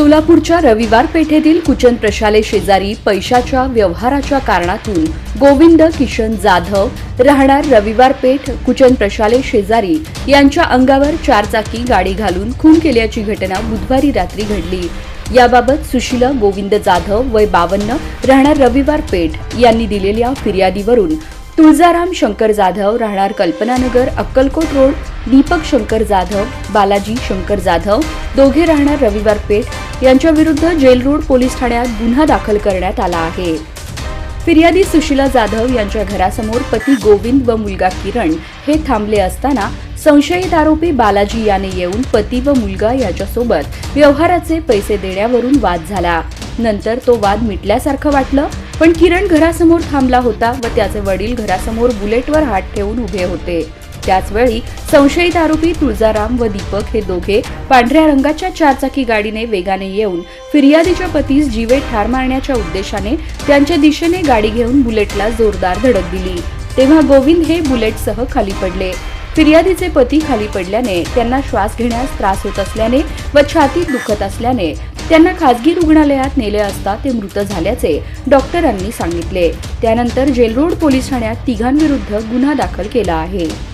सोलापूरच्या रविवार पेठेतील कुचन प्रशाले शेजारी पैशाच्या व्यवहाराच्या कारणातून गोविंद किशन जाधव राहणार रविवार पेठ कुचन प्रशाले शेजारी यांच्या अंगावर चारचाकी गाडी घालून खून केल्याची घटना बुधवारी रात्री घडली. याबाबत सुशीला गोविंद जाधव वय बावन्न राहणार रविवार पेठ यांनी दिलेल्या फिर्यादीवरून तुळजाराम शंकर जाधव राहणार कल्पनानगर अक्कलकोट रोड दीपक शंकर जाधव बालाजी शंकर जाधव दोघे राहणार रविवार पेठ यांच्याविरुद्ध जेलरोड पोलीस ठाण्यात गुन्हा दाखल करण्यात आला आहे. फिर्यादी सुशीला जाधव यांच्या घरासमोर पती गोविंद व मुलगा किरण हे थांबले असताना संशयित आरोपी बालाजी याने येऊन पती व मुलगा याच्यासोबत व्यवहाराचे पैसे देण्यावरून वाद झाला. नंतर तो वाद मिटल्यासारखं वाटलं पण किरण घरासमोर थांबला होता व त्याचे वडील घरासमोर बुलेटवर हात ठेवून उभे होते. त्याचवेळी संशयित आरोपी तुळजाराम व दीपक हे दोघे पांढऱ्या रंगाच्या चारचाकी गाडीने वेगाने येऊन फिर्यादीच्या पतीस जीवे ठार मारण्याच्या उद्देशाने त्यांच्या दिशेने गाडी घेऊन बुलेटला जोरदार धडक दिली. तेव्हा गोविंद हे बुलेटसह खाली पडले. फिर्यादीचे पती खाली पडल्याने त्यांना श्वास घेण्यास त्रास होत असल्याने व छातीत दुखत असल्याने त्यांना खासगी रुग्णालयात नेले असता ते मृत झाल्याचे डॉक्टरांनी सांगितले. त्यानंतर जेलरोड पोलीस ठाण्यात तिघांविरुद्ध गुन्हा दाखल केला आहे.